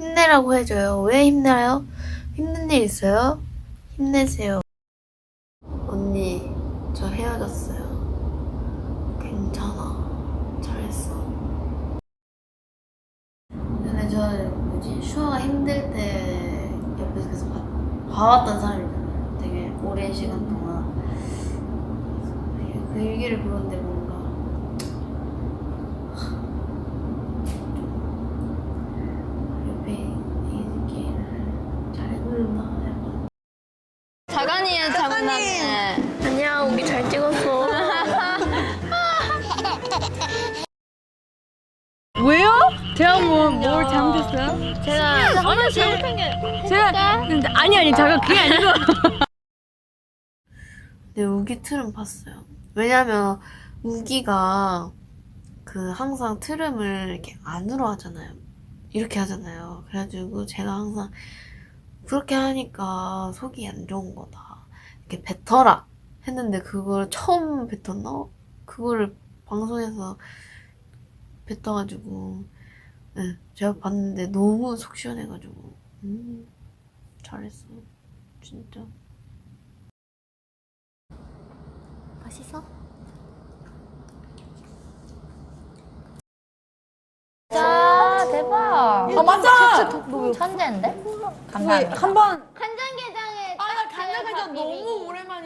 힘내라고 해줘요. 왜 힘내요? 힘든 일 있어요? 힘내세요. 언니, 저 헤어졌어요. 괜찮아. 잘했어. 근데 저는 뭐지, 슈아가 힘들 때 옆에서 계속 봐, 봐왔던 사람이잖아요. 되게 오랜 시간 동안. 그 일기를 보는데 뭔가 옆에 이렇게 잘해준다 약간 자간이의 장난이. 아니야 우리 잘 찍었어 왜요? 제가 뭐, 뭘 잘못했어요? 제가 아니, 잘못한 게. 제가, 근데 아니, 아니, 제가 그게 아니고. 네 우기 틀은 봤어요 왜냐면 우기가 그 항상 트름을 이렇게 안으로 하잖아요 이렇게 하잖아요 그래가지고 제가 항상 그렇게 하니까 속이 안 좋은 거다 이렇게 뱉어라 했는데 그걸 처음 뱉었나? 그거를 방송에서 뱉어가지고 네, 제가 봤는데 너무 속 시원해가지고 음 잘했어 진짜 맛있어? 자, 대박. 아, 맞아! 천재인데? 감사합니다. 한 번. 간장게장에 아, 나 간장게장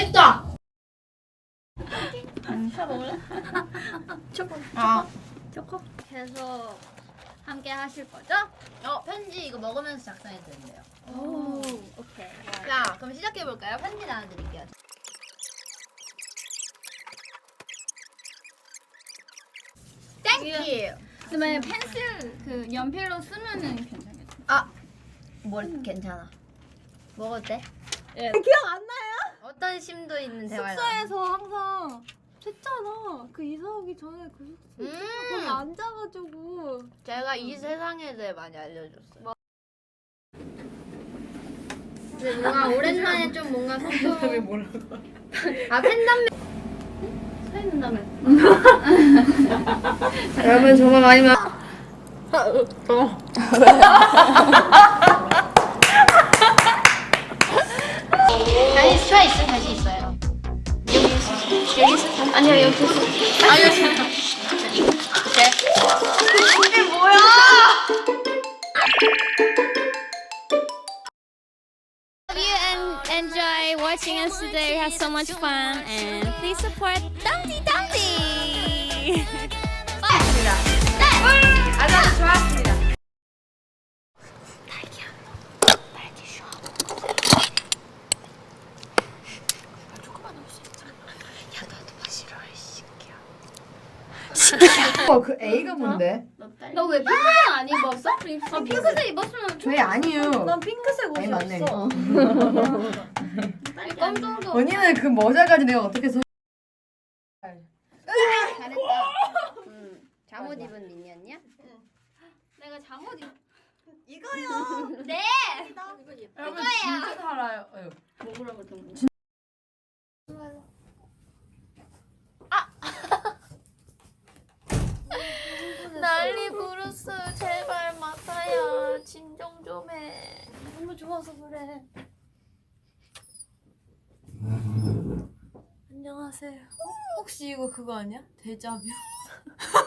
맵다. 계속 함께 하실 거죠? 어, 편지 이거 먹으면서 작성해 드린대요. 오, 오케이. 자, 그럼 시작해 볼까요? 편지 나눠 드릴게요. 땡큐. 근데 펜슬 그 연필로 쓰면은 괜찮겠다. 아, 뭘 괜찮아. 먹어도 돼? 예. 기억 안 나요? 어떤 심도 있는 대화를 숙소에서 항상 했잖아. 그 이사 오기 전에 그 숙소. 거기 음, 앉아가지고. 제가 이 세상에 대해 많이 알려줬어요. 근데 뭔가 오랜만에 좀 뭔가 속도 아 팬덤 여러분 정말 많이 마. 다시 수아 있음 다시 있어요. 여기 있어. 여기 있어. 아니요 여기 있어. 아 여기 있어. 오케이. 이게 뭐야? Hope you en- enjoy watching us today. We had so much fun, and please support Dumpty Dumpty. 어, 그 A가 뭔데? 너왜 핑크색 안 입었어? 아, 핑크색 입었으면 저 A 아니에요. 난 핑크색 옷이 맞네. 없어. 검정도 언니는 그 모자까지 내가 어떻게 소... 잘했다. 음, 잠옷 입은 미니언이야? 내가 잠옷 입. 이거요. 네. 여러분 진짜 달아요. 어휴. 난리 부르스 제발 마사야 진정 좀 해. 좋아서 그래. 안녕하세요. 혹시 이거 그거 아니야? 데자뷰?